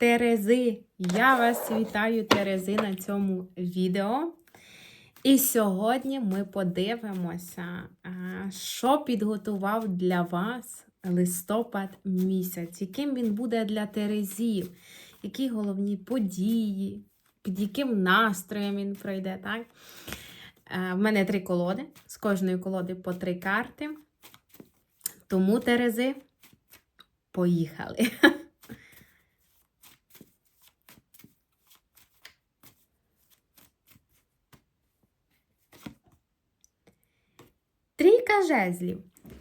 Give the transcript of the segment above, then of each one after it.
Терези! Я вас вітаю, Терези, на цьому відео. І сьогодні ми подивимося, що підготував для вас листопад місяць, яким він буде для Терезів, які головні події, під яким настроєм він пройде. так? В мене три колоди, з кожної колоди по три карти. Тому, Терези, поїхали. Трійка жезлів.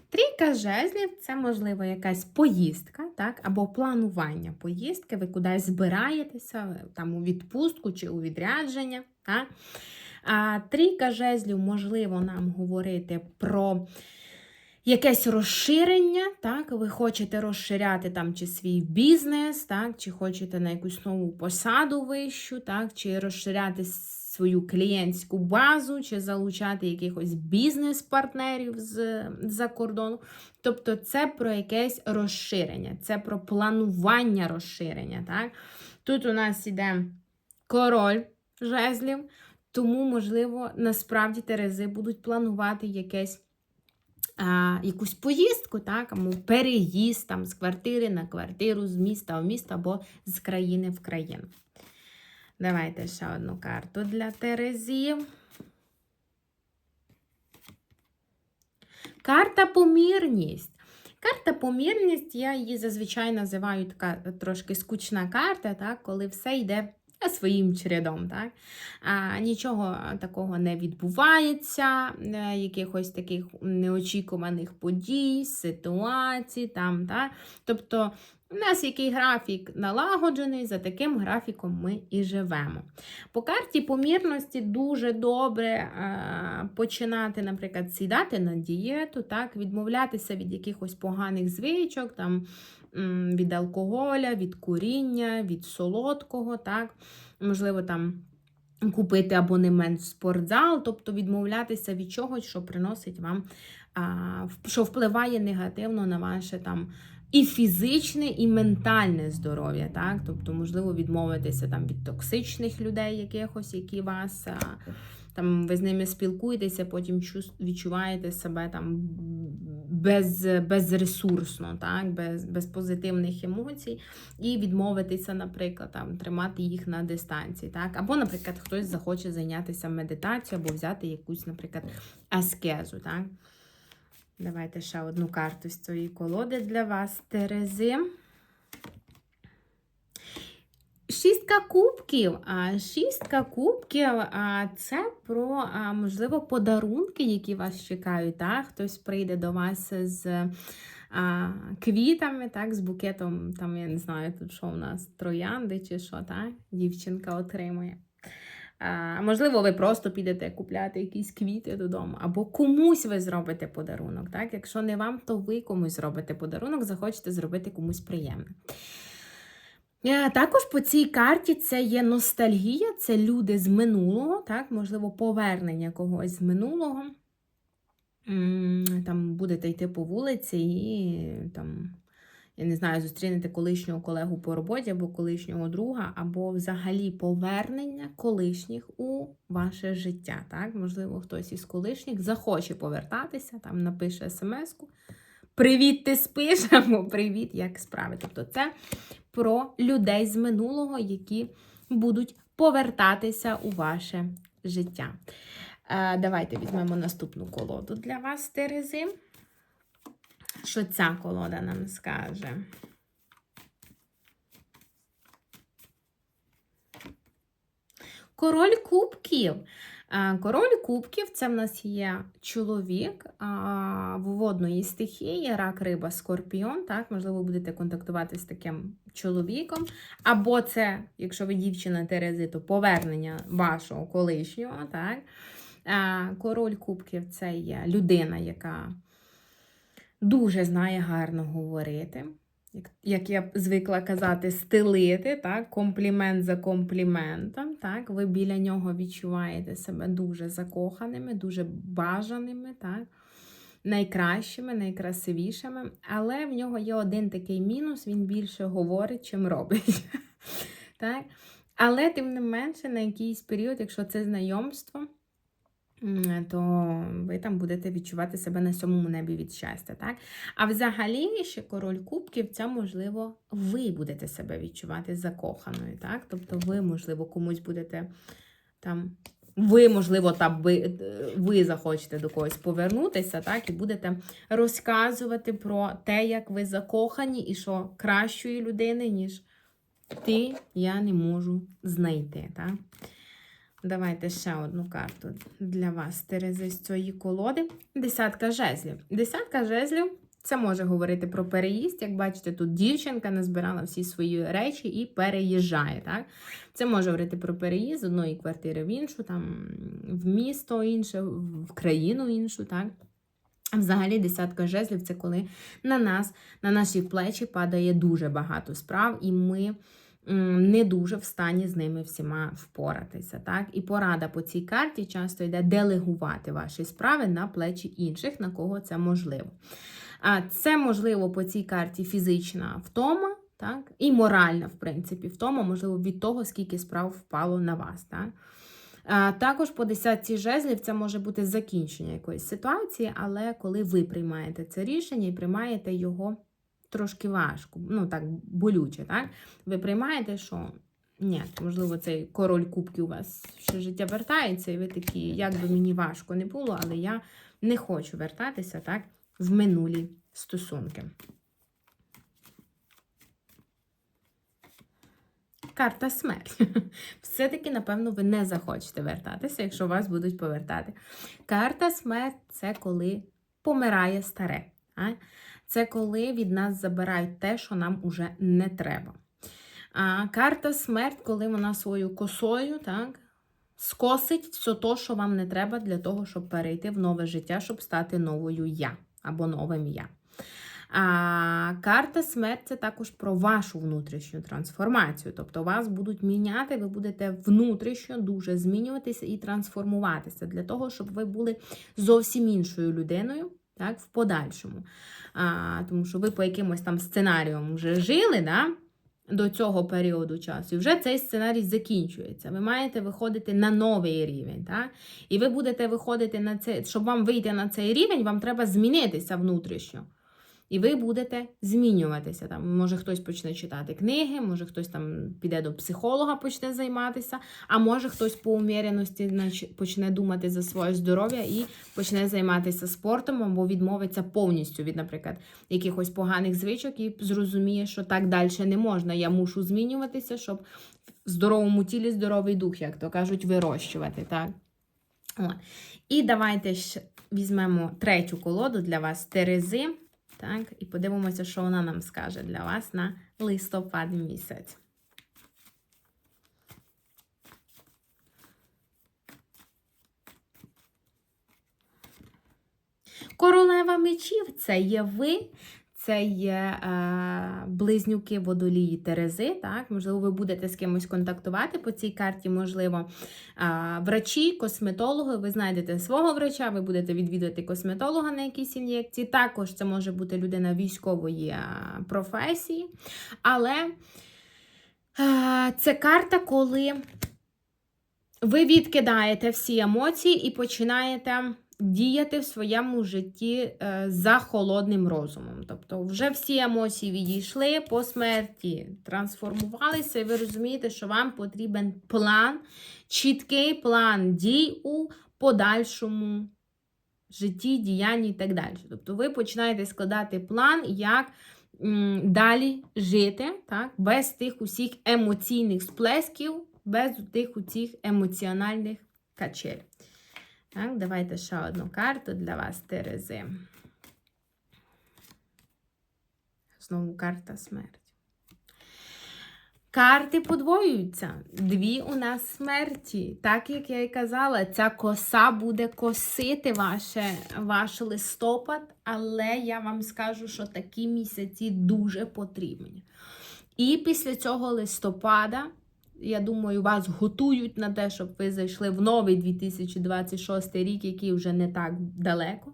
Трійка жезлів це, можливо, якась поїздка, так? або планування поїздки. Ви кудись збираєтеся там, у відпустку чи у відрядження. Так? А трійка жезлів, можливо, нам говорити про якесь розширення. так? Ви хочете розширяти там чи свій бізнес, так? чи хочете на якусь нову посаду вищу, так? чи розширяти свою клієнтську базу, чи залучати якихось бізнес-партнерів з-за кордону. Тобто це про якесь розширення, це про планування розширення. Так? Тут у нас іде король жезлів, тому, можливо, насправді Терези будуть планувати якесь. А, якусь поїздку, так, або переїзд там, з квартири на квартиру, з міста в місто або з країни в країну. Давайте ще одну карту для Терезів. Карта помірність. Карта помірність, я її зазвичай називаю така трошки скучна карта, так, коли все йде своїм чередом. Так? А, Нічого такого не відбувається, е, якихось таких неочікуваних подій, ситуацій. там, так? Тобто у нас який графік налагоджений, за таким графіком ми і живемо. По карті помірності дуже добре е, починати, наприклад, сідати на дієту, так, відмовлятися від якихось поганих звичок, там, від алкоголя, від куріння, від солодкого. так, Можливо, там. Купити абонемент в спортзал, тобто відмовлятися від чогось, що приносить вам, що впливає негативно на ваше там і фізичне, і ментальне здоров'я. так? Тобто, можливо, відмовитися там від токсичних людей, якихось, які вас. Там ви з ними спілкуєтеся, потім відчуваєте себе там без, безресурсно, так? без без позитивних емоцій, і відмовитися, наприклад, там, тримати їх на дистанції. Так? Або, наприклад, хтось захоче зайнятися медитацією, або взяти якусь, наприклад, аскезу. Так? Давайте ще одну карту з цієї колоди для вас, Терези. Шістка кубків. Шістка кубків це про, можливо, подарунки, які вас чекають. Так? Хтось прийде до вас з квітами, так, з букетом, там, я не знаю, тут що у нас, троянди чи що, так? дівчинка отримує. Можливо, ви просто підете купляти якісь квіти додому, або комусь ви зробите подарунок. Так? Якщо не вам, то ви комусь зробите подарунок, захочете зробити комусь приємне. Е, також по цій карті це є ностальгія, це люди з минулого, так? можливо, повернення когось з минулого. Там будете йти по вулиці і там я не знаю, зустрінете колишнього колегу по роботі, або колишнього друга, або взагалі повернення колишніх у ваше життя. Так? Можливо, хтось із колишніх захоче повертатися, там напише смс-ку. Привіт, ти спиш, або привіт, як справи. Тобто це про людей з минулого, які будуть повертатися у ваше життя. Е, давайте візьмемо наступну колоду для вас, Терези що ця колода нам скаже. Король кубків. Король кубків це в нас є чоловік водної стихії, рак, риба, скорпіон. Так, Можливо, будете контактувати з таким чоловіком. Або це, якщо ви дівчина Терези, то повернення вашого колишнього. Так? Король кубків це є людина, яка дуже знає гарно говорити. Як я звикла казати, стелити, так, комплімент за компліментом. Так, Ви біля нього відчуваєте себе дуже закоханими, дуже бажаними, так, найкращими, найкрасивішими. Але в нього є один такий мінус: він більше говорить, чим робить. Так? Але, тим не менше, на якийсь період, якщо це знайомство, то ви там будете відчувати себе на сьомому небі від щастя. Так? А взагалі, ще король кубків, це, можливо, ви будете себе відчувати закоханою. Так? Тобто ви, можливо, комусь будете там. Ви, можливо, там ви, ви захочете до когось повернутися, так, і будете розказувати про те, як ви закохані, і що кращої людини, ніж ти, я не можу знайти. Так? Давайте ще одну карту для вас, Терези, з цієї колоди. Десятка жезлів. Десятка жезлів це може говорити про переїзд. Як бачите, тут дівчинка назбирала всі свої речі і переїжджає. Так? Це може говорити про переїзд з одної квартири в іншу, там, в місто інше, в країну іншу. Так? Взагалі, десятка жезлів це коли на нас, на наші плечі падає дуже багато справ, і ми не дуже в стані з ними всіма впоратися. Так? І порада по цій карті часто йде делегувати ваші справи на плечі інших, на кого це можливо. Це можливо по цій карті фізична втома, так? і моральна, в принципі, втома, можливо, від того, скільки справ впало на вас. Так? Також по десятці жезлів це може бути закінчення якоїсь ситуації, але коли ви приймаєте це рішення і приймаєте його трошки важко, ну так, болюче, так? Ви приймаєте, що ні, можливо, цей король кубків у вас ще життя вертається, і ви такі, як би мені важко не було, але я не хочу вертатися так, в минулі стосунки. Карта смерть. Все-таки, напевно, ви не захочете вертатися, якщо вас будуть повертати. Карта смерть це коли помирає старе. А? Це коли від нас забирають те, що нам уже не треба. А карта смерть, коли вона свою косою так, скосить все те, що вам не треба для того, щоб перейти в нове життя, щоб стати новою я або новим я. А карта смерть це також про вашу внутрішню трансформацію. Тобто вас будуть міняти, ви будете внутрішньо дуже змінюватися і трансформуватися для того, щоб ви були зовсім іншою людиною так, в подальшому. А, Тому що ви по якимось там сценаріям вже жили, да? До цього періоду часу, і вже цей сценарій закінчується. Ви маєте виходити на новий рівень. Так? І ви будете виходити на цей, щоб вам вийти на цей рівень, вам треба змінитися внутрішньо. І ви будете змінюватися. Там, Може хтось почне читати книги, може хтось там піде до психолога, почне займатися, а може хтось по уміреності почне думати за своє здоров'я і почне займатися спортом, або відмовиться повністю від, наприклад, якихось поганих звичок і зрозуміє, що так далі не можна. Я мушу змінюватися, щоб в здоровому тілі здоровий дух, як то кажуть, вирощувати. так? О. І давайте ще візьмемо третю колоду для вас Терези. Так, і подивимося, що вона нам скаже для вас на листопад місяць. Королева мечів це є ви, це є е, близнюки водолії Терези. Так? Можливо, ви будете з кимось контактувати по цій карті, можливо, е, врачі, косметологи. Ви знайдете свого врача, ви будете відвідувати косметолога на якійсь ін'єкції. Також це може бути людина військової е, професії. Але це карта, коли ви відкидаєте всі емоції і починаєте діяти в своєму житті е, за холодним розумом. Тобто, вже всі емоції відійшли по смерті, трансформувалися, і ви розумієте, що вам потрібен план, чіткий план дій у подальшому житті, діянні і так далі. Тобто, ви починаєте складати план, як. Далі жити, так, без тих усіх емоційних сплесків, без тих усіх емоціональних качель. Так, Давайте ще одну карту для вас, Терези. Знову карта смерті. Карти подвоюються. Дві у нас смерті. Так, як я і казала, ця коса буде косити ваше, ваш листопад, але я вам скажу, що такі місяці дуже потрібні. І після цього листопада я думаю, вас готують на те, щоб ви зайшли в новий 2026 рік, який вже не так далеко.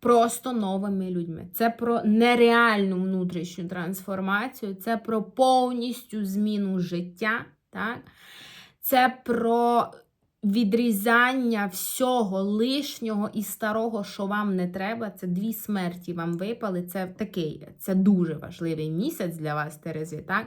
просто новими людьми. Це про нереальну внутрішню трансформацію, це про повністю зміну життя. Так? Це про відрізання всього лишнього і старого, що вам не треба. Це дві смерті вам випали. Це такий, це дуже важливий місяць для вас, Терези. так?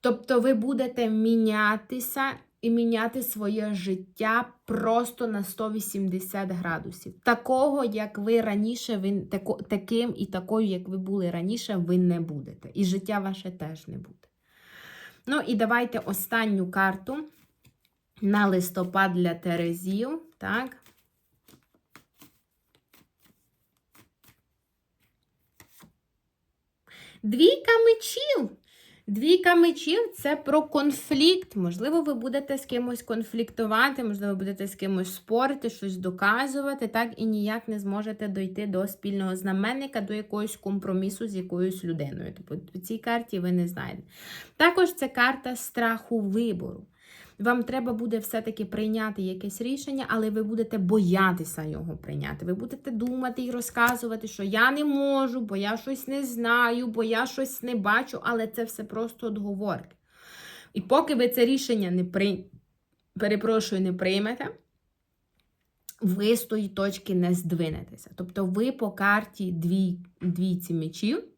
Тобто ви будете мінятися і міняти своє життя просто на 180 градусів. Такого, як ви раніше, ви тако, таким і такою, як ви були раніше, ви не будете. І життя ваше теж не буде. Ну і давайте останню карту на листопад для Терезів. Так. Двійка мечів. Двійка мечів це про конфлікт. Можливо, ви будете з кимось конфліктувати, можливо, будете з кимось спорити, щось доказувати, так і ніяк не зможете дойти до спільного знаменника, до якогось компромісу з якоюсь людиною. Тобто в цій карті ви не знаєте. Також це карта страху вибору. Вам треба буде все-таки прийняти якесь рішення, але ви будете боятися його прийняти. Ви будете думати і розказувати, що я не можу, бо я щось не знаю, бо я щось не бачу, але це все просто отговорки. І поки ви це рішення не при... перепрошую, не приймете, ви з тої точки не здвинетеся. Тобто ви по карті дві... двійці мечів.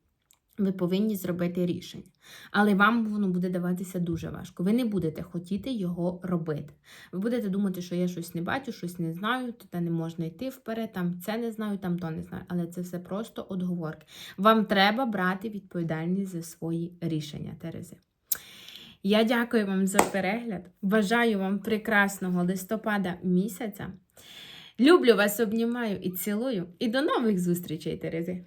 Ви повинні зробити рішення. Але вам воно буде даватися дуже важко. Ви не будете хотіти його робити. Ви будете думати, що я щось не бачу, щось не знаю, то не можна йти вперед, там це не знаю, там то не знаю. Але це все просто отговорки. Вам треба брати відповідальність за свої рішення, Терези. Я дякую вам за перегляд. Бажаю вам прекрасного листопада місяця. Люблю вас, обнімаю і цілую. І до нових зустрічей, Терези!